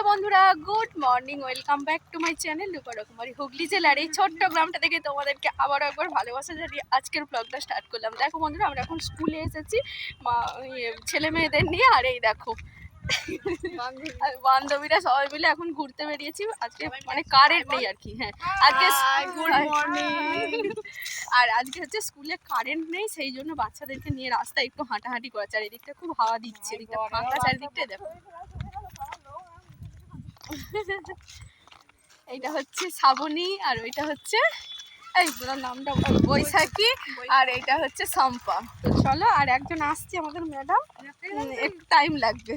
Hello বন্ধুরা good morning welcome back to my channel Rupa রকমারি। হুগলি জেলার এই ছোট্ট গ্রামটা থেকে তোমাদেরকে আবারও একবার ভালোবাসা জানিয়ে আজকের ব্লগটা স্টার্ট করলাম। দেখো বন্ধুরা আমরা এখন স্কুলে এসেছি মা ইয়ে, ছেলে মেয়েদের নিয়ে আর এই দেখো। বান্ধবীরা সবাই মিলে এখন ঘুরতে বেরিয়েছি। আজকে মানে কারেন্ট নেই আর কি হ্যাঁ। আজকে গুড মর্নিং আর আজকে হচ্ছে স্কুলে কারেন্ট নেই সেই জন্য বাচ্চাদেরকে নিয়ে রাস্তায় একটু হাঁটাহাঁটি করেছে আর এদিকটা খুব হাওয়া দিচ্ছে এদিকটা ফাঁকা চারিদিকটা দেখো। এইটা হচ্ছে শ্রাবণী আর ওইটা হচ্ছে, এই নামটা বৈশাখী আর এইটা হচ্ছে শম্পা। তো চলো আর একজন আসছে আমাদের ম্যাডাম একটু টাইম লাগবে।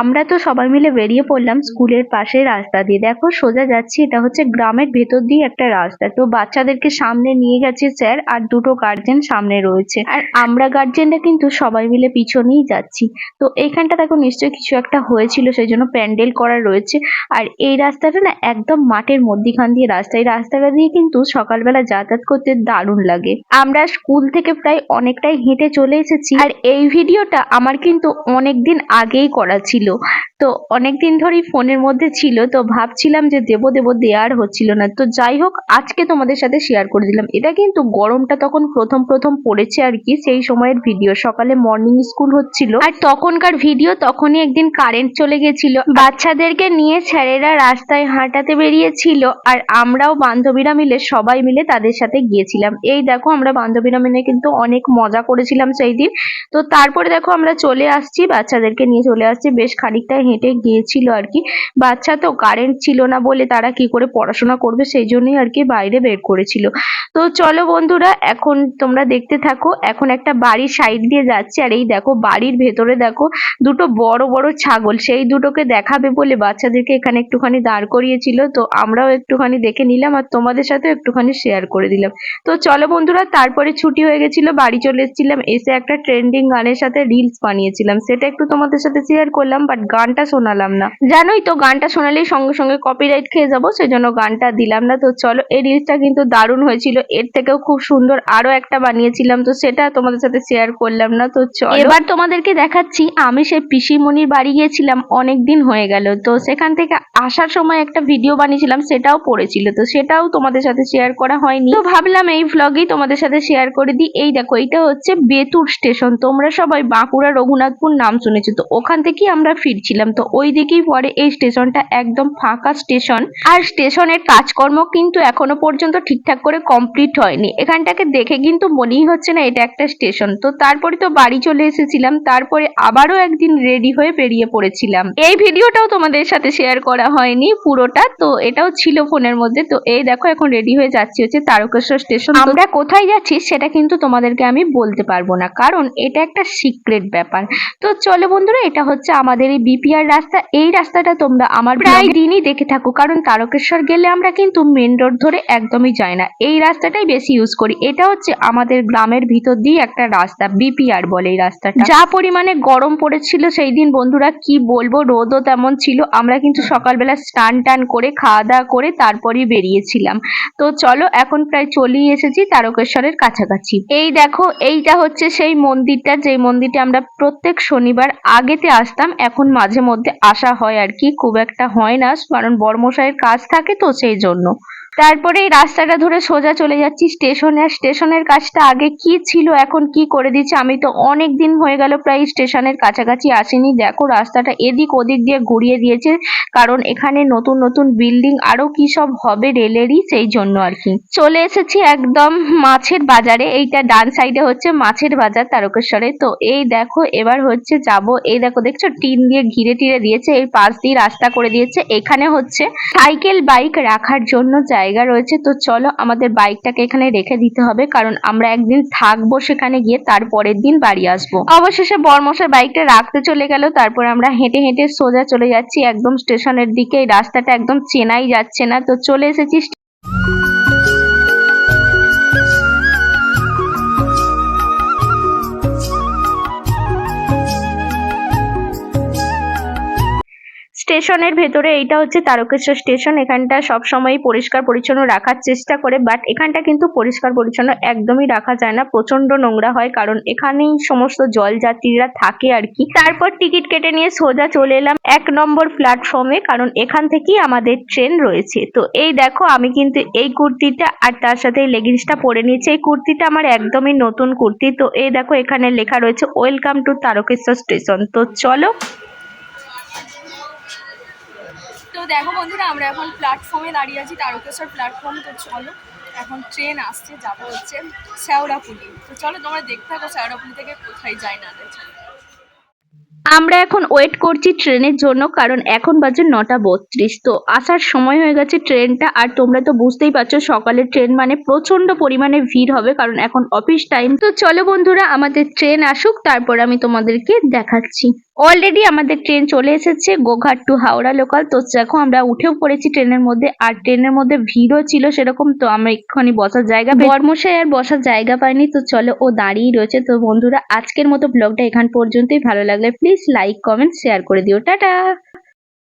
আমরা তো সবাই মিলে বেরিয়ে পড়লাম স্কুলের পাশে রাস্তা দিয়ে। দেখো, সোজা যাচ্ছি, এটা হচ্ছে গ্রামের ভেতর দিয়ে একটা রাস্তা। তো বাচ্চাদেরকে সামনে নিয়ে গেছে স্যার, আর দুটো গার্জেন সামনে রয়েছে। আর আমরা গার্জেনরা কিন্তু সবাই মিলে পিছনেই যাচ্ছি। তো এইখানটা দেখো, নিশ্চয়ই কিছু একটা হয়েছিল, সেই জন্য প্যান্ডেল করা রয়েছে। আর এই রাস্তাটা না একদম মাঠের মধ্যিখান দিয়ে রাস্তা। এই রাস্তাটা দিয়ে কিন্তু সকালবেলা যাতায়াত করতে দারুণ লাগে। আমরা স্কুল থেকে প্রায় অনেকটাই হেঁটে চলে এসেছি। আর এই ভিডিওটা আমার কিন্তু অনেক দিন আগেই করা ছিল। তো অনেক দিন ধরেই ফোনের মধ্যে ছিল, তো ভাবছিলাম যে দেবো দেবো দেওয়ার হচ্ছিল না। তো যাই হোক, আজকে তোমাদের সাথে শেয়ার করে দিলাম। এটা কিন্তু গরমটা তখন প্রথম প্রথম পড়েছে আর কি, সেই সময়ের ভিডিও সকালে মর্নিং স্কুল হচ্ছিল। আর তখনকার ভিডিও তখনই একদিন কারেন্ট চলে গেছিল। বাচ্চাদেরকে নিয়ে স্যারেরা রাস্তায় হাঁটাতে বেরিয়েছিল আর আমরাও বান্ধবীরা মিলে, সবাই মিলে তাদের সাথে গিয়েছিলাম। এই দেখো, আমরা বান্ধবীরা মিলে কিন্তু অনেক মজা করেছিলাম সেই দিন। তো তারপরে দেখো, আমরা চলে আসছি, বাচ্চাদেরকে নিয়ে চলে আসছি। বেশ খানিকটা হেঁটে গিয়েছিল আর কি। বাচ্চা তো কারেন্ট ছিল না বলে তারা কি করে পড়াশোনা করবে সেই জন্যই আর কি বাইরে বের করেছিল। তো চলো বন্ধুরা, এখন তোমরা দেখতে থাকো, এখন একটা বাড়ির সাইড দিয়ে যাচ্ছে আর এই দেখো বাড়ির ভেতরে দেখো দুটো বড় বড় ছাগল। সেই দুটোকে দেখাবে বলে বাচ্চাদেরকে এখানে একটুখানি দাঁড় করিয়েছিল। তো আমরাও একটুখানি দেখে নিলাম আর তোমাদের সাথে একটুখানি শেয়ার করে দিলাম। তো চলো বন্ধুরা, তারপরে ছুটি হয়ে গেছিল, বাড়ি চলে এসেছিলাম। এসে একটা ট্রেন্ডিং গানের সাথে রিলস বানিয়েছিলাম। সেটা একটু তোমাদের সাথে শেয়ার করলাম। বাট গানটা শোনালাম না। জানোই তো, গানটা শোনালেই সঙ্গে সঙ্গে কপিরাইট খেয়ে যাব, সেজন্য গানটা দিলাম না। তো চলো, এই রিলসটা কিন্তু দারুণ হয়েছিল। এর থেকেও খুব সুন্দর আরও একটা বানিয়েছিলাম, তো সেটা তোমাদের সাথে শেয়ার করলাম না। তো চলো। এবার তোমাদেরকে দেখাচ্ছি, আমি সেই পিসিমণির বাড়ি গিয়েছিলাম অনেক দিন হয়ে গেল। তো সেখান থেকে আসার সময় একটা ভিডিও বানিয়েছিলাম, সেটাও পড়েছিল। তো সেটাও তোমাদের সাথে শেয়ার করা হয়নি। তো ভাবলাম এই ভ্লগেই তোমাদের সাথে শেয়ার করে দিই। এই দেখো, এটা হচ্ছে বেতুর স্টেশন তোমরা সবাই বাঁকুড়া রঘুনাথপুর নাম শুনেছো। তো ওখান থেকেই আমরা ফিরছিলাম। তো ওই দিকেই পরে এই স্টেশনটা একদম ফাঁকা স্টেশন। আর স্টেশনের কাজকর্ম কিন্তু এখনও পর্যন্ত ঠিকঠাক করে কমপ্লিট হয়নি। এখানটাকে দেখে কিন্তু মনেই হচ্ছে না এটা একটা স্টেশন। তো তারপরে তো বাড়ি চলে এসেছিলাম। তারপরে আবারও একদিন রেডি হয়ে বেরিয়ে পড়েছিলাম। এই ভিডিওটাও তোমাদের সাথে শেয়ার করা হয়নি পুরোটা। তো এটাও ছিল ফোনের মধ্যে। তো এই দেখো এখন রেডি হয়ে যাচ্ছি হচ্ছে তারকেশ্বর স্টেশন। আমরা কোথায় যাচ্ছি সেটা কিন্তু তোমাদেরকে আমি বলতে পারব না। কারণ এটা একটা সিক্রেট ব্যাপার। তো চলো বন্ধুরা, এটা হচ্ছে আমাদের এই বিপিআর রাস্তা এই রাস্তাটা তোমরা আমার প্রায় দিনই দেখে থাকো কারণ তারকেশ্বর গেলে আমরা কিন্তু মেন রোড ধরে একদমই যাই না। এই রাস্তাটাই বেশি ইউজ করি। এটা হচ্ছে আমাদের গ্রামের ভিতর দিয়ে একটা রাস্তা বিপিআর বলে এই রাস্তাটা। যা পরিমাণে গরম পড়েছিল সেই দিন বন্ধুরা কি বলব রোদও তেমন ছিল। আমরা কিন্তু সকালবেলা স্নান টান করে খাওয়া দাওয়া করে তারপরেই বেরিয়েছিলাম। তো চলো এখন প্রায় চলেই এসেছি তারকেশ্বরের কাছাকাছি। এই দেখো এইটা হচ্ছে সেই মন্দিরটা। যেই মন্দিরটা আমরা প্রত্যেক শনিবার আগেতে আসতাম এখন মাঝে মধ্যে আসা হয় আর কি, খুব একটা হয় না, কারণ বর্মশাইয়ের কাজ থাকে তো সেই জন্য। তারপরে এই রাস্তাটা ধরে সোজা চলে যাচ্ছি স্টেশনে। আর স্টেশনের কাজটা আগে কি ছিল, এখন কি করে দিচ্ছে? আমি তো অনেক দিন হয়ে গেল প্রায় স্টেশনের কাছাকাছি আসিনি। দেখো, রাস্তাটা এদিক ওদিক দিয়ে ঘুরিয়ে দিয়েছে, কারণ এখানে নতুন নতুন বিল্ডিং আরও কি সব হবে রেলেরই সেই জন্য আর কি। চলে এসেছি একদম মাছের বাজারে, এইটা ডান সাইডে হচ্ছে মাছের বাজার তারকেশ্বরে। তো এই দেখো, এবার হচ্ছে যাব, এই দেখো দেখছ, টিন দিয়ে ঘিরে টিরে দিয়েছে, এই পাশ দিয়ে রাস্তা করে দিয়েছে। এখানে হচ্ছে সাইকেল বাইক রাখার জন্য জায়গা। রয়েছে, তো চলো আমাদের বাইকটাকে এখানে রেখে দিতে হবে, কারণ আমরা একদিন থাকব সেখানে গিয়ে তারপরের দিন বাড়ি আসব। অবশেষে বর্মশার বাইকটা রাখতে চলে গেল, তারপর আমরা হেঁটে হেঁটে সোজা চলে যাচ্ছি, একদম স্টেশনের দিকে রাস্তাটা একদম চেনাই যাচ্ছে না, তো চলে এসেছি স্টেশনের ভেতরে এইটা হচ্ছে তারকেশ্বর স্টেশন। এখানটা সবসময় পরিষ্কার পরিচ্ছন্ন রাখার চেষ্টা করে বাট এখানটা কিন্তু পরিষ্কার পরিচ্ছন্ন একদমই রাখা যায় না। প্রচণ্ড নোংরা হয়, কারণ এখানেই সমস্ত জলযাত্রীরা থাকে আর কি। তারপর টিকিট কেটে নিয়ে সোজা চলে এলাম এক নম্বর প্ল্যাটফর্মে, কারণ এখান থেকেই আমাদের ট্রেন রয়েছে। তো এই দেখো, আমি কিন্তু এই কুর্তিটা আর তার সাথে এই লেগিংসটা পরে নিয়েছি। এই কুর্তিটা আমার একদমই নতুন কুর্তি। তো এই দেখো, এখানে লেখা রয়েছে ওয়েলকাম টু তারকেশ্বর স্টেশন। তো চলো তো দেখো বন্ধুরা, আমরা এখন প্ল্যাটফর্মে দাঁড়িয়ে আছি, তারকেশ্বর প্ল্যাটফর্ম তো চলো। এখন ট্রেন আসছে, যাব হচ্ছে শেওড়াপুলি তো চলো তোমরা দেখতে থাকো শেওড়াপুলি থেকে কোথায় যায় না আমরা এখন ওয়েট করছি ট্রেনের জন্য, কারণ এখন বাজে নটা বত্রিশ। তো আসার সময় হয়ে গেছে ট্রেনটা আর তোমরা তো বুঝতেই পারছ সকালের ট্রেন মানে প্রচণ্ড পরিমাণে ভিড় হবে, কারণ এখন অফিস টাইম তো চলো বন্ধুরা, আমাদের ট্রেন আসুক, তারপর আমি তোমাদেরকে দেখাচ্ছি। অলরেডি আমাদের ট্রেন চলে এসেছে গোঘাট টু হাওড়া লোকাল তো দেখো আমরা উঠেও পড়েছি ট্রেনের মধ্যে, আর ট্রেনের মধ্যে ভিড়ও ছিল সেরকম, তো আমরা এক্ষুনি বসার জায়গা বর্মশাই আর বসার জায়গা পাইনি, তো চলো ও দাঁড়িয়ে রয়েছে। তো বন্ধুরা, আজকের মতো ব্লগটা এখান পর্যন্তই। ভালো লাগলে প্লিজ লাইক কমেন্ট শেয়ার করে দিও। টাটা!